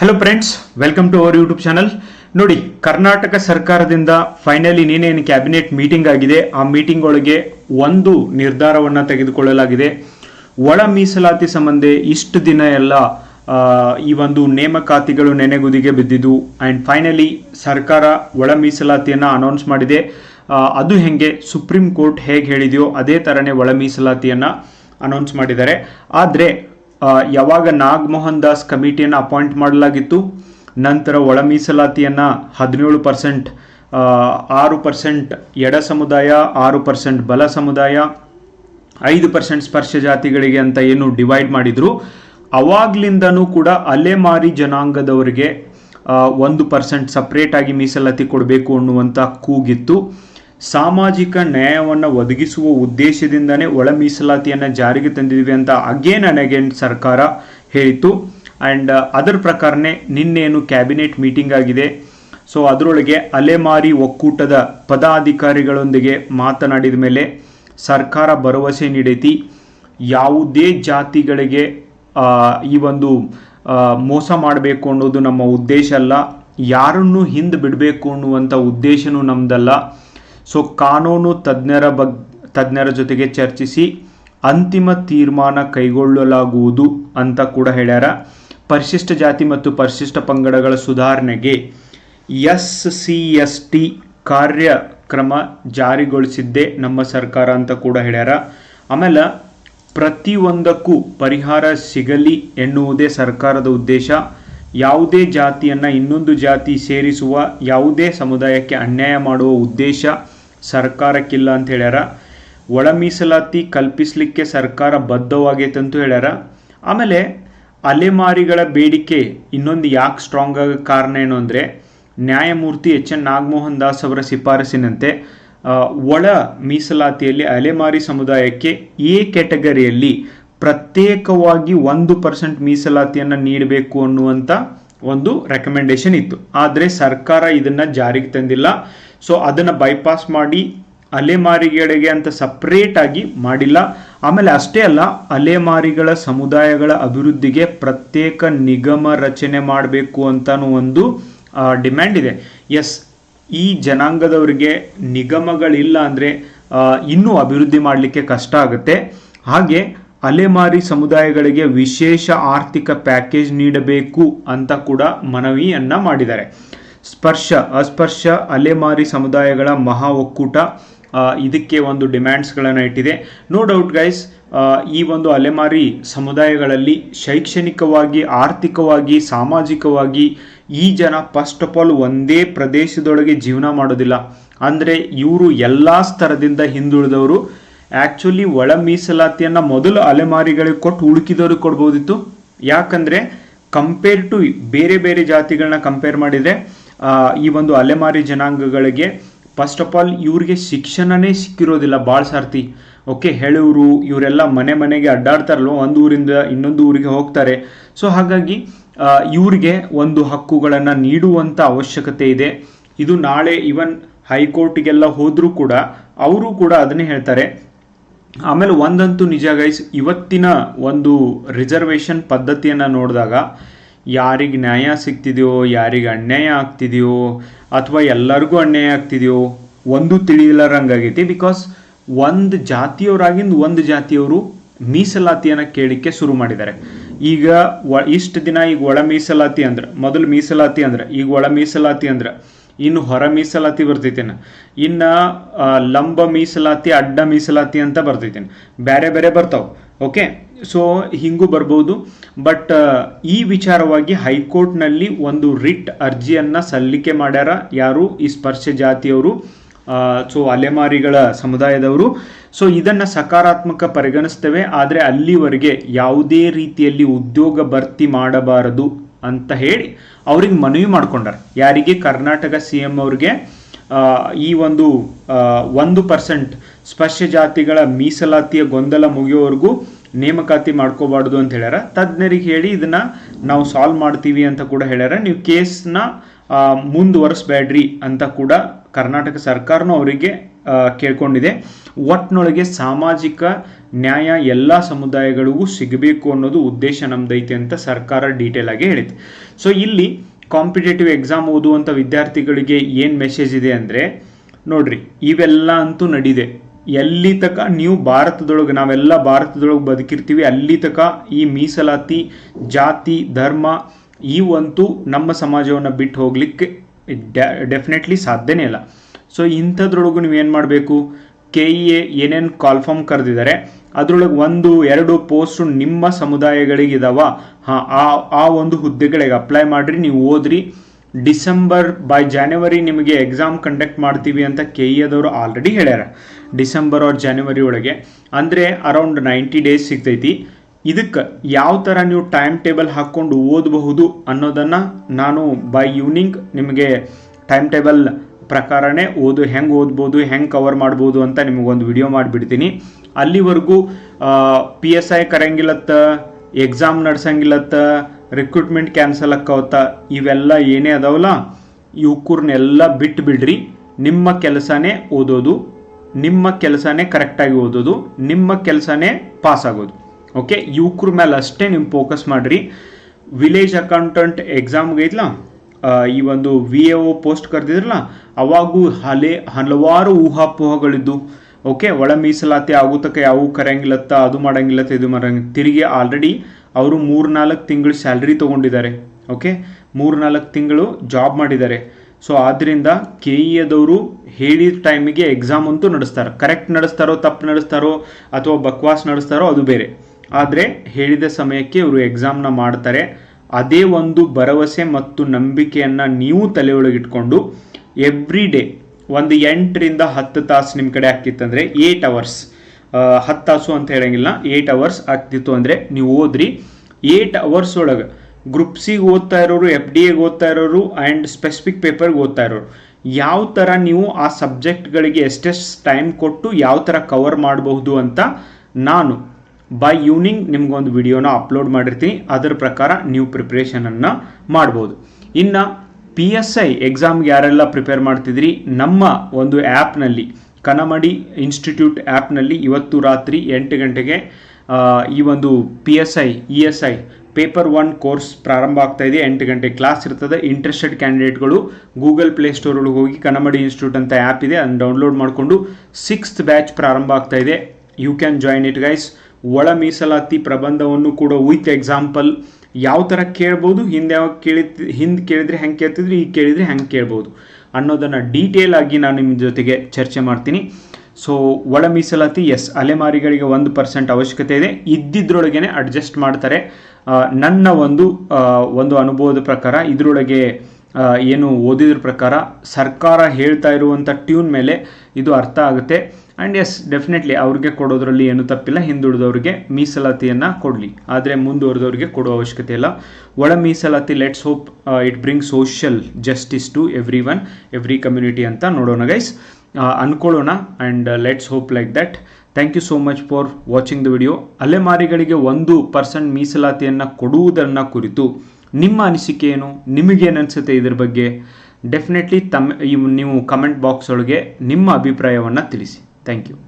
Hello friends welcome to our YouTube channel ನೋಡಿ, ಕರ್ನಾಟಕ ಸರ್ಕಾರದಿಂದ finally ನೀನೇನು ಕ್ಯಾಬಿನೆಟ್ ಮೀಟಿಂಗ್ ಆಗಿದೆ, ಆ ಮೀಟಿಂಗ್ ಒಳಗೆ ಒಂದು ನಿರ್ಧಾರವನ್ನು ತೆಗೆದುಕೊಳ್ಳಲಾಗಿದೆ. ಒಳ ಮೀಸಲಾತಿ ಸಂಬಂಧ ಇಷ್ಟು ದಿನ ಎಲ್ಲ ಈ ಒಂದು ನೇಮಕಾತಿಗಳು ನೆನೆಗುದಿಗೆ ಬಿದ್ದಿದ್ದು ಆ್ಯಂಡ್ ಫೈನಲಿ ಸರ್ಕಾರ ಒಳ ಮೀಸಲಾತಿಯನ್ನು ಅನೌನ್ಸ್ ಮಾಡಿದೆ. ಅದು ಹೆಂಗೆ ಸುಪ್ರೀಂ ಕೋರ್ಟ್ ಹೇಗೆ ಹೇಳಿದೆಯೋ ಅದೇ ಥರನೇ ಒಳ ಮೀಸಲಾತಿಯನ್ನು ಅನೌನ್ಸ್ ಮಾಡಿದ್ದಾರೆ. ಆದರೆ ಯಾವಾಗ ನಾಗಮೋಹನ್ ದಾಸ್ ಕಮಿಟಿಯನ್ನು ಅಪಾಯಿಂಟ್ ಮಾಡಲಾಗಿತ್ತು, ನಂತರ ಒಳ ಮೀಸಲಾತಿಯನ್ನು ಹದಿನೇಳು ಪರ್ಸೆಂಟ್ ಆರು ಪರ್ಸೆಂಟ್ ಎಡ ಸಮುದಾಯ, ಆರು ಪರ್ಸೆಂಟ್ ಬಲ ಸಮುದಾಯ, ಐದು ಪರ್ಸೆಂಟ್ ಸ್ಪರ್ಶ ಜಾತಿಗಳಿಗೆ ಅಂತ ಏನು ಡಿವೈಡ್ ಮಾಡಿದ್ರು. ಅವಾಗ್ಲಿಂದನೂ ಕೂಡ ಅಲೆಮಾರಿ ಜನಾಂಗದವರಿಗೆ ಒಂದು ಪರ್ಸೆಂಟ್ ಸಪ್ರೇಟಾಗಿ ಮೀಸಲಾತಿ ಕೊಡಬೇಕು ಅನ್ನುವಂಥ ಕೂಗಿತ್ತು. ಸಾಮಾಜಿಕ ನ್ಯಾಯವನ್ನು ಒದಗಿಸುವ ಉದ್ದೇಶದಿಂದನೇ ಒಳ ಮೀಸಲಾತಿಯನ್ನು ಜಾರಿಗೆ ತಂದಿದ್ವಿ ಅಂತ ಅಗೇನ್ ಅಂಡ್ ಅಗೇನ್ ಸರ್ಕಾರ ಹೇಳಿತ್ತು. ಆ್ಯಂಡ್ ಅದರ ಪ್ರಕಾರನೇ ನಿನ್ನೇನು ಕ್ಯಾಬಿನೆಟ್ ಮೀಟಿಂಗ್ ಆಗಿದೆ. ಸೊ ಅದರೊಳಗೆ ಅಲೆಮಾರಿ ಒಕ್ಕೂಟದ ಪದಾಧಿಕಾರಿಗಳೊಂದಿಗೆ ಮಾತನಾಡಿದ ಮೇಲೆ ಸರ್ಕಾರ ಭರವಸೆ ನೀಡೈತಿ. ಯಾವುದೇ ಜಾತಿಗಳಿಗೆ ಈ ಒಂದು ಮೋಸ ಮಾಡಬೇಕು ಅನ್ನೋದು ನಮ್ಮ ಉದ್ದೇಶ ಅಲ್ಲ. ಯಾರನ್ನು ಹಿಂದೆ ಬಿಡಬೇಕು ಅನ್ನುವಂಥ ಉದ್ದೇಶನೂ ನಮ್ದಲ್ಲ. ಸೊ ಕಾನೂನು ತಜ್ಞರ ಬಗ್, ತಜ್ಞರ ಜೊತೆಗೆ ಚರ್ಚಿಸಿ ಅಂತಿಮ ತೀರ್ಮಾನ ಕೈಗೊಳ್ಳಲಾಗುವುದು ಅಂತ ಕೂಡ ಹೇಳ್ಯಾರ. ಪರಿಶಿಷ್ಟ ಜಾತಿ ಮತ್ತು ಪರಿಶಿಷ್ಟ ಪಂಗಡಗಳ ಸುಧಾರಣೆಗೆ ಎಸ್ ಸಿ ಎಸ್ ಟಿ ಕಾರ್ಯಕ್ರಮ ಜಾರಿಗೊಳಿಸಿದ್ದೆ ನಮ್ಮ ಸರ್ಕಾರ ಅಂತ ಕೂಡ ಹೇಳ್ಯಾರ. ಆಮೇಲೆ ಪ್ರತಿಯೊಂದಕ್ಕೂ ಪರಿಹಾರ ಸಿಗಲಿ ಎನ್ನುವುದೇ ಸರ್ಕಾರದ ಉದ್ದೇಶ. ಯಾವುದೇ ಜಾತಿಯನ್ನು ಇನ್ನೊಂದು ಜಾತಿ ಸೇರಿಸುವ ಯಾವುದೇ ಸಮುದಾಯಕ್ಕೆ ಅನ್ಯಾಯ ಮಾಡುವ ಉದ್ದೇಶ. ಸರ್ಕಾರಕ್ಕಿಲ್ಲ ಅಂತ ಹೇಳ್ಯಾರ. ಒಳ ಮೀಸಲಾತಿ ಕಲ್ಪಿಸಲಿಕ್ಕೆ ಸರ್ಕಾರ ಬದ್ಧವಾಗೈತೆ ಅಂತ ಹೇಳ್ಯಾರ. ಆಮೇಲೆ ಅಲೆಮಾರಿಗಳ ಬೇಡಿಕೆ ಇನ್ನೊಂದು ಯಾಕೆ ಸ್ಟ್ರಾಂಗ್ ಆಗ ಕಾರಣ ಏನು ಅಂದರೆ, ನ್ಯಾಯಮೂರ್ತಿ ಎಚ್ ಎನ್ ನಾಗಮೋಹನ್ ದಾಸ್ ಅವರ ಶಿಫಾರಸಿನಂತೆ ಒಳ ಮೀಸಲಾತಿಯಲ್ಲಿ ಅಲೆಮಾರಿ ಸಮುದಾಯಕ್ಕೆ ಎ ಕ್ಯಾಟಗರಿಯಲ್ಲಿ ಪ್ರತ್ಯೇಕವಾಗಿ ಒಂದು ಪರ್ಸೆಂಟ್ ಮೀಸಲಾತಿಯನ್ನು ನೀಡಬೇಕು ಅನ್ನುವಂಥ ಒಂದು ರೆಕಮೆಂಡೇಶನ್ ಇತ್ತು. ಆದರೆ ಸರ್ಕಾರ ಇದನ್ನು ಜಾರಿಗೆ ತಂದಿಲ್ಲ. ಸೊ ಅದನ್ನು ಬೈಪಾಸ್ ಮಾಡಿ, ಅಲೆಮಾರಿಗಳಿಗೆ ಅಂತ ಸಪ್ರೇಟ್ ಆಗಿ ಮಾಡಿಲ್ಲ. ಆಮೇಲೆ ಅಷ್ಟೇ ಅಲ್ಲ, ಅಲೆಮಾರಿಗಳ ಸಮುದಾಯಗಳ ಅಭಿವೃದ್ಧಿಗೆ ಪ್ರತ್ಯೇಕ ನಿಗಮ ರಚನೆ ಮಾಡಬೇಕು ಅಂತಾನು ಒಂದು ಡಿಮ್ಯಾಂಡ್ ಇದೆ. ಎಸ್ ಈ ಜನಾಂಗದವರಿಗೆ ನಿಗಮಗಳಿಲ್ಲ ಅಂದರೆ ಇನ್ನೂ ಅಭಿವೃದ್ಧಿ ಮಾಡಲಿಕ್ಕೆ ಕಷ್ಟ ಆಗುತ್ತೆ. ಹಾಗೆ, ಅಲೆಮಾರಿ ಸಮುದಾಯಗಳಿಗೆ ವಿಶೇಷ ಆರ್ಥಿಕ ಪ್ಯಾಕೇಜ್ ನೀಡಬೇಕು ಅಂತ ಕೂಡ ಮನವಿಯನ್ನು ಮಾಡಿದ್ದಾರೆ. ಸ್ಪರ್ಶ, ಅಸ್ಪರ್ಶ, ಅಲೆಮಾರಿ ಸಮುದಾಯಗಳ ಮಹಾ ಒಕ್ಕೂಟ ಇದಕ್ಕೆ ಒಂದು ಡಿಮ್ಯಾಂಡ್ಸ್ಗಳನ್ನು ಇಟ್ಟಿದೆ. ನೋ ಡೌಟ್ ಗೈಸ್ ಈ ಒಂದು ಅಲೆಮಾರಿ ಸಮುದಾಯಗಳಲ್ಲಿ ಶೈಕ್ಷಣಿಕವಾಗಿ, ಆರ್ಥಿಕವಾಗಿ, ಸಾಮಾಜಿಕವಾಗಿ ಈ ಜನ ಫಸ್ಟ್ ಆಫ್ ಆಲ್ ಒಂದೇ ಪ್ರದೇಶದೊಳಗೆ ಜೀವನ ಮಾಡೋದಿಲ್ಲ. ಅಂದರೆ ಇವರು ಎಲ್ಲ ಸ್ತರದಿಂದ ಹಿಂದುಳಿದವರು. ಆ್ಯಕ್ಚುಲಿ ಒಳ ಮೀಸಲಾತಿಯನ್ನು ಮೊದಲು ಅಲೆಮಾರಿಗಳಿಗೆ ಕೊಟ್ಟು ಉಳುಕಿದವ್ರಿಗೆ ಕೊಡ್ಬೋದಿತ್ತು. ಯಾಕಂದರೆ ಕಂಪೇರ್ ಟು ಬೇರೆ ಬೇರೆ ಜಾತಿಗಳನ್ನ ಕಂಪೇರ್ ಮಾಡಿದರೆ ಈ ಒಂದು ಅಲೆಮಾರಿ ಜನಾಂಗಗಳಿಗೆ ಫಸ್ಟ್ ಆಫ್ ಆಲ್ ಇವ್ರಿಗೆ ಶಿಕ್ಷಣನೇ ಸಿಕ್ಕಿರೋದಿಲ್ಲ ಭಾಳ ಸಾರ್ತಿ. ಓಕೆ ಹೇಳೋರು, ಇವರೆಲ್ಲ ಮನೆ ಮನೆಗೆ ಅಡ್ಡಾಡ್ತಾರಲ್ವ, ಒಂದು ಊರಿಂದ ಇನ್ನೊಂದು ಊರಿಗೆ ಹೋಗ್ತಾರೆ. ಸೊ ಹಾಗಾಗಿ ಇವ್ರಿಗೆ ಒಂದು ಹಕ್ಕುಗಳನ್ನು ನೀಡುವಂಥ ಅವಶ್ಯಕತೆ ಇದೆ. ಇದು ನಾಳೆ ಇವನ್ ಹೈಕೋರ್ಟ್ಗೆಲ್ಲ ಹೋದರೂ ಕೂಡ, ಅವರು ಕೂಡ ಅದನ್ನೇ ಹೇಳ್ತಾರೆ. ಆಮೇಲೆ ಒಂದಂತೂ ನಿಜ ಗೈಸ್ ಇವತ್ತಿನ ಒಂದು ರಿಸರ್ವೇಷನ್ ಪದ್ಧತಿಯನ್ನು ನೋಡಿದಾಗ ಯಾರಿಗೆ ನ್ಯಾಯ ಸಿಗ್ತಿದೆಯೋ, ಯಾರಿಗೆ ಅನ್ಯಾಯ ಆಗ್ತಿದೆಯೋ, ಅಥವಾ ಎಲ್ಲರಿಗೂ ಅನ್ಯಾಯ ಆಗ್ತಿದೆಯೋ, ಒಂದು ತಿಳಿಯಲಾರಂಗಾಗೈತಿ ಬಿಕಾಸ್ ಒಂದು ಜಾತಿಯವರಾಗಿಂದ ಒಂದು ಜಾತಿಯವರು ಮೀಸಲಾತಿಯನ್ನು ಕೇಳಲಿಕ್ಕೆ ಶುರು ಮಾಡಿದ್ದಾರೆ. ಈಗ ಒ ಇಷ್ಟು ದಿನ ಈಗ ಒಳ ಮೀಸಲಾತಿ ಅಂದ್ರೆ, ಮೊದಲು ಮೀಸಲಾತಿ ಅಂದ್ರೆ, ಈಗ ಒಳ ಮೀಸಲಾತಿ ಅಂದ್ರೆ, ಇನ್ನು ಹೊರ ಮೀಸಲಾತಿ ಬರ್ತೈತೇನೆ. ಇನ್ನ ಲಂಬ ಮೀಸಲಾತಿ, ಅಡ್ಡ ಮೀಸಲಾತಿ ಅಂತ ಬರ್ತೈತೇನೆ. ಬೇರೆ ಬೇರೆ ಬರ್ತಾವೆ, ಓಕೆ? ಸೊ ಹಿಂಗೂ ಬರ್ಬೋದು. ಬಟ್ ಈ ವಿಚಾರವಾಗಿ ಹೈಕೋರ್ಟ್ನಲ್ಲಿ ಒಂದು ರಿಟ್ ಅರ್ಜಿಯನ್ನು ಸಲ್ಲಿಕೆ ಮಾಡ್ಯಾರ ಯಾರು? ಈ ಸ್ಪರ್ಶ ಜಾತಿಯವರು ಸೊ ಅಲೆಮಾರಿಗಳ ಸಮುದಾಯದವರು. ಸೊ ಇದನ್ನು ಸಕಾರಾತ್ಮಕ ಪರಿಗಣಿಸ್ತೇವೆ. ಆದರೆ ಅಲ್ಲಿವರೆಗೆ ಯಾವುದೇ ರೀತಿಯಲ್ಲಿ ಉದ್ಯೋಗ ಭರ್ತಿ ಮಾಡಬಾರದು ಅಂತ ಹೇಳಿ ಅವ್ರಿಗೆ ಮನವಿ ಮಾಡ್ಕೊಂಡಾರ. ಯಾರಿಗೆ? ಕರ್ನಾಟಕ ಸಿ ಎಂ ಅವ್ರಿಗೆ. ಈ ಒಂದು ಒಂದು ಪರ್ಸೆಂಟ್ ಸ್ಪರ್ಶ ಜಾತಿಗಳ ಮೀಸಲಾತಿಯ ಗೊಂದಲ ಮುಗಿಯೋವರೆಗೂ ನೇಮಕಾತಿ ಮಾಡ್ಕೋಬಾರ್ದು ಅಂತ ಹೇಳ್ಯಾರ. ತಜ್ಞರಿಗೆ ಹೇಳಿ ಇದನ್ನ ನಾವು ಸಾಲ್ವ್ ಮಾಡ್ತೀವಿ ಅಂತ ಕೂಡ ಹೇಳ್ಯಾರ. ನೀವು ಕೇಸ್ನ ಮುಂದುವರಿಸ್ಬೇಡ್ರಿ ಅಂತ ಕೂಡ ಕರ್ನಾಟಕ ಸರ್ಕಾರನೂ ಅವರಿಗೆ ಕೇಳ್ಕೊಂಡಿದೆ. ಒಟ್ನೊಳಗೆ ಸಾಮಾಜಿಕ ನ್ಯಾಯ ಎಲ್ಲ ಸಮುದಾಯಗಳಿಗೂ ಸಿಗಬೇಕು ಅನ್ನೋದು ಉದ್ದೇಶ ನಮ್ದೈತೆ ಅಂತ ಸರ್ಕಾರ ಡೀಟೇಲ್ ಆಗಿ ಹೇಳಿದೆ. ಸೊ ಇಲ್ಲಿ ಕಾಂಪಿಟೇಟಿವ್ ಎಕ್ಸಾಮ್ ಓದುವಂಥ ವಿದ್ಯಾರ್ಥಿಗಳಿಗೆ ಏನು ಮೆಸೇಜ್ ಇದೆ ಅಂದರೆ, ನೋಡ್ರಿ, ಇವೆಲ್ಲ ಅಂತೂ ನಡಿದೆ. ಎಲ್ಲಿ ತಕ ನೀವು ಭಾರತದೊಳಗೆ, ನಾವೆಲ್ಲ ಭಾರತದೊಳಗೆ ಬದುಕಿರ್ತೀವಿ, ಅಲ್ಲಿ ತಕ ಈ ಮೀಸಲಾತಿ, ಜಾತಿ, ಧರ್ಮ ಇವಂತೂ ನಮ್ಮ ಸಮಾಜವನ್ನು ಬಿಟ್ಟು ಹೋಗ್ಲಿಕ್ಕೆ ಡೆಫಿನೆಟ್ಲಿ ಸಾಧ್ಯನೇ ಇಲ್ಲ. ಸೊ ಇಂಥದ್ರೊಳಗು ನೀವೇನು ಮಾಡಬೇಕು? ಕೆ ಇ ಎ ಏನೇನು ಕಾಲ್ಫಾರ್ಮ್ ಕರೆದಿದ್ದಾರೆ, ಅದರೊಳಗೆ ಒಂದು, ಎರಡು ಪೋಸ್ಟು ನಿಮ್ಮ ಸಮುದಾಯಗಳಿಗೆ ಇದಾವ ಹಾಂ, ಆ ಆ ಒಂದು ಹುದ್ದೆಗಳಿಗೆ ಅಪ್ಲೈ ಮಾಡಿರಿ, ನೀವು ಓದ್ರಿ. ಡಿಸೆಂಬರ್ ಬೈ ಜಾನ್ವರಿ ನಿಮಗೆ ಎಕ್ಸಾಮ್ ಕಂಡಕ್ಟ್ ಮಾಡ್ತೀವಿ ಅಂತ ಕೆ ಇ ಎದವರು ಆಲ್ರೆಡಿ ಹೇಳ್ಯಾರ. ಡಿಸೆಂಬರ್ ಆರ್ ಜನವರಿ ಒಳಗೆ. ಅಂದರೆ ಅರೌಂಡ್ ನೈಂಟಿ ಡೇಸ್ ಸಿಗ್ತೈತಿ. ಇದಕ್ಕೆ ಯಾವ ಥರ ನೀವು ಟೈಮ್ ಟೇಬಲ್ ಹಾಕ್ಕೊಂಡು ಓದಬಹುದು ಅನ್ನೋದನ್ನು ನಾನು ಬೈ ಈವ್ನಿಂಗ್ ನಿಮಗೆ ಟೈಮ್ ಟೇಬಲ್ ಪ್ರಕಾರನೇ ಓದು, ಹೆಂಗೆ ಓದ್ಬೋದು, ಹೆಂಗೆ ಕವರ್ ಮಾಡ್ಬೋದು ಅಂತ ನಿಮಗೊಂದು ವಿಡಿಯೋ ಮಾಡಿಬಿಡ್ತೀನಿ. ಅಲ್ಲಿವರೆಗೂ ಪಿ ಎಸ್ ಐ ಕರಂಗಿಲ್ಲತ್ತ ಎಕ್ಸಾಮ್ ನಡ್ಸಂಗಿಲ್ಲತ್ತ ರಿಕ್ರೂಟ್ಮೆಂಟ್ ಕ್ಯಾನ್ಸಲ್ ಆಕ್ಕವತ್ತ, ಇವೆಲ್ಲ ಏನೇ ಅದಾವಲ್ಲ ಇವಕ್ಕೂರ್ನೆಲ್ಲ ಬಿಟ್ಟು ಬಿಡ್ರಿ ನಿಮ್ಮ ಕೆಲಸನೇ ಓದೋದು. ನಿಮ್ಮ ಕೆಲಸನೇ ಕರೆಕ್ಟಾಗಿ ಓದೋದು, ನಿಮ್ಮ ಕೆಲಸನೇ ಪಾಸ್ ಆಗೋದು. ಓಕೆ ಯುವಕ್ರ ಮೇಲೆ ಅಷ್ಟೇ ನೀವು ಫೋಕಸ್ ಮಾಡಿರಿ. ವಿಲೇಜ್ ಅಕೌಂಟೆಂಟ್ ಎಕ್ಸಾಮ್ಗೆ ಐತ್ಲ ಈ ಒಂದು ವಿ ಎ ಒ ಪೋಸ್ಟ್ ಕರೆದಿದ್ರಲ್ಲ, ಅವಾಗೂ ಹಲೆ, ಹಲವಾರು ಊಹಾಪೋಹಗಳಿದ್ದು. ಓಕೆ ಒಳ ಮೀಸಲಾತಿ ಆಗುತ್ತಕ ಯಾವ ಕರೆಯಂಗಿಲ್ಲತ್ತ, ಅದು ಮಾಡಂಗಿಲ್ಲತ್ತ, ಇದು ಮಾಡಂಗ ತಿರುಗಿ ಆಲ್ರೆಡಿ ಅವರು ಮೂರ್ನಾಲ್ಕು ತಿಂಗಳು ಸ್ಯಾಲ್ರಿ ತೊಗೊಂಡಿದ್ದಾರೆ. ಓಕೆ ಮೂರ್ನಾಲ್ಕು ತಿಂಗಳು ಜಾಬ್ ಮಾಡಿದ್ದಾರೆ. ಸೊ ಆದ್ದರಿಂದ ಕೆ ಇಯದವರು ಎದವರು ಹೇಳಿದ ಟೈಮಿಗೆ ಎಕ್ಸಾಮ್ ಅಂತೂ ನಡೆಸ್ತಾರೆ. ಕರೆಕ್ಟ್ ನಡೆಸ್ತಾರೋ, ತಪ್ಪು ನಡೆಸ್ತಾರೋ, ಅಥವಾ ಬಕ್ವಾಸ್ ನಡೆಸ್ತಾರೋ ಅದು ಬೇರೆ. ಆದರೆ ಹೇಳಿದ ಸಮಯಕ್ಕೆ ಇವರು ಎಕ್ಸಾಮ್ನ ಮಾಡ್ತಾರೆ. ಅದೇ ಒಂದು ಭರವಸೆ ಮತ್ತು ನಂಬಿಕೆಯನ್ನು ನೀವು ತಲೆಯೊಳಗಿಟ್ಕೊಂಡು ಎವ್ರಿ ಡೇ ಒಂದು ಎಂಟರಿಂದ ಹತ್ತು ತಾಸು ನಿಮ್ಮ ಕಡೆ ಆಗ್ತಿತ್ತಂದರೆ ಏಯ್ಟ್ ಅವರ್ಸ್ ಹತ್ತು ತಾಸು ಅಂತ ಹೇಳಂಗಿಲ್ಲ ಏಯ್ಟ್ ಅವರ್ಸ್ ಆಗ್ತಿತ್ತು ಅಂದರೆ ನೀವು ಓದ್ರಿ. ಏಯ್ಟ್ ಅವರ್ಸ್ ಒಳಗೆ ಗ್ರೂಪ್ ಸಿಗೆ ಓದ್ತಾ ಇರೋರು ಎಫ್ ಡಿ ಎಗೆ ಓದ್ತಾ ಇರೋರು ಆ್ಯಂಡ್ ಸ್ಪೆಸಿಫಿಕ್ ಪೇಪರ್ಗೆ ಓದ್ತಾ ಇರೋರು. ಯಾವ ಥರ ನೀವು ಆ ಸಬ್ಜೆಕ್ಟ್ಗಳಿಗೆ ಎಷ್ಟೆಷ್ಟು ಟೈಮ್ ಕೊಟ್ಟು ಯಾವ ಥರ ಕವರ್ ಮಾಡಬಹುದು ಅಂತ ನಾನು ಬೈ ಈವ್ನಿಂಗ್ ನಿಮ್ಗೊಂದು ವಿಡಿಯೋನ ಅಪ್ಲೋಡ್ ಮಾಡಿರ್ತೀನಿ. ಅದರ ಪ್ರಕಾರ ನೀವು ಪ್ರಿಪ್ರೇಷನನ್ನು ಮಾಡ್ಬೋದು. ಇನ್ನು ಪಿ ಎಸ್ ಐ ಎಕ್ಸಾಮ್ಗೆ ಯಾರೆಲ್ಲ ಪ್ರಿಪೇರ್ ಮಾಡ್ತಿದ್ರಿ? ನಮ್ಮ ಒಂದು ಆ್ಯಪ್ನಲ್ಲಿ ಕನಮಡಿ ಇನ್ಸ್ಟಿಟ್ಯೂಟ್ ಆ್ಯಪ್ನಲ್ಲಿ ಇವತ್ತು ರಾತ್ರಿ ಎಂಟು ಗಂಟೆಗೆ ಈ ಒಂದು P S I E S I paper one course ಪ್ರಾರಂಭ ಆಗ್ತಾ ಇದೆ. ಎಂಟು ಗಂಟೆ ಕ್ಲಾಸ್ ಇರ್ತದೆ. ಇಂಟ್ರೆಸ್ಟೆಡ್ ಕ್ಯಾಂಡಿಡೇಟ್ಗಳು ಗೂಗಲ್ ಪ್ಲೇ ಸ್ಟೋರ್ ಒಳಗೆ ಹೋಗಿ ಕನ್ನಮಡಿ ಇನ್ಸ್ಟಿಟ್ಯೂಟ್ ಅಂತ ಆ್ಯಪ್ ಇದೆ. ಅದನ್ನು ಡೌನ್ಲೋಡ್ ಮಾಡಿಕೊಂಡು ಸಿಕ್ಸ್ತ್ ಬ್ಯಾಚ್ ಪ್ರಾರಂಭ ಆಗ್ತಾ ಇದೆ. You can join it guys ಒಳ ಮೀಸಲಾತಿ ಪ್ರಬಂಧವನ್ನು ಕೂಡ ವಿತ್ ಎಕ್ಸಾಂಪಲ್ ಯಾವ ಥರ ಕೇಳ್ಬೋದು, ಹಿಂದೆ ಯಾವಾಗ ಕೇಳಿ ಹಿಂದೆ ಕೇಳಿದರೆ ಹೆಂಗೆ ಕೇಳ್ತಿದ್ರಿ ಈಗ ಕೇಳಿದರೆ ಹೆಂಗೆ ಕೇಳ್ಬೋದು ಅನ್ನೋದನ್ನು ಡೀಟೇಲ್ ಆಗಿ ನಾನು ನಿಮ್ಮ ಜೊತೆಗೆ ಚರ್ಚೆ ಮಾಡ್ತೀನಿ. ಸೊ ಒಳ ಮೀಸಲಾತಿ ಎಸ್ ಅಲೆಮಾರಿಗಳಿಗೆ ಒಂದು ಪರ್ಸೆಂಟ್ ಅವಶ್ಯಕತೆ ಇದೆ. ಇದ್ದಿದ್ರೊಳಗೇನೆ ಅಡ್ಜಸ್ಟ್ ಮಾಡ್ತಾರೆ. ನನ್ನ ಒಂದು ಒಂದು ಅನುಭವದ ಪ್ರಕಾರ, ಇದರೊಳಗೆ ಏನು ಓದಿದ್ರ ಪ್ರಕಾರ, ಸರ್ಕಾರ ಹೇಳ್ತಾ ಇರುವಂಥ ಟ್ಯೂನ್ ಮೇಲೆ ಇದು ಅರ್ಥ ಆಗುತ್ತೆ. ಆ್ಯಂಡ್ ಎಸ್ ಡೆಫಿನೆಟ್ಲಿ ಅವ್ರಿಗೆ ಕೊಡೋದ್ರಲ್ಲಿ ಏನು ತಪ್ಪಿಲ್ಲ. ಹಿಂದುಳಿದವ್ರಿಗೆ ಮೀಸಲಾತಿಯನ್ನು ಕೊಡಲಿ. ಆದರೆ ಮುಂದುವರೆದವ್ರಿಗೆ ಕೊಡೋ ಅವಶ್ಯಕತೆ ಇಲ್ಲ. ಒಳ ಮೀಸಲಾತಿ let's hope it bring social justice to everyone every community ಅಂತ ನೋಡೋಣ guys ಅನ್ಕೊಳ್ಳೋಣ and let's hope like that thank you so much for watching the video ಅಲೆಮಾರಿಗಳಿಗೆ ಒಂದು ಪರ್ಸೆಂಟ್ ಮೀಸಲಾತಿಯನ್ನು ಕೊಡುವುದನ್ನು ಕುರಿತು ನಿಮ್ಮ ಅನಿಸಿಕೆ ಏನು? ನಿಮಗೇನು ಅನಿಸುತ್ತೆ ಇದ್ರ ಬಗ್ಗೆ? ಡೆಫಿನೆಟ್ಲಿ ತಮ್ಮ ನೀವು ಕಮೆಂಟ್ ಬಾಕ್ಸ್ ಒಳಗೆ ನಿಮ್ಮ ಅಭಿಪ್ರಾಯವನ್ನು ತಿಳಿಸಿ. Thank you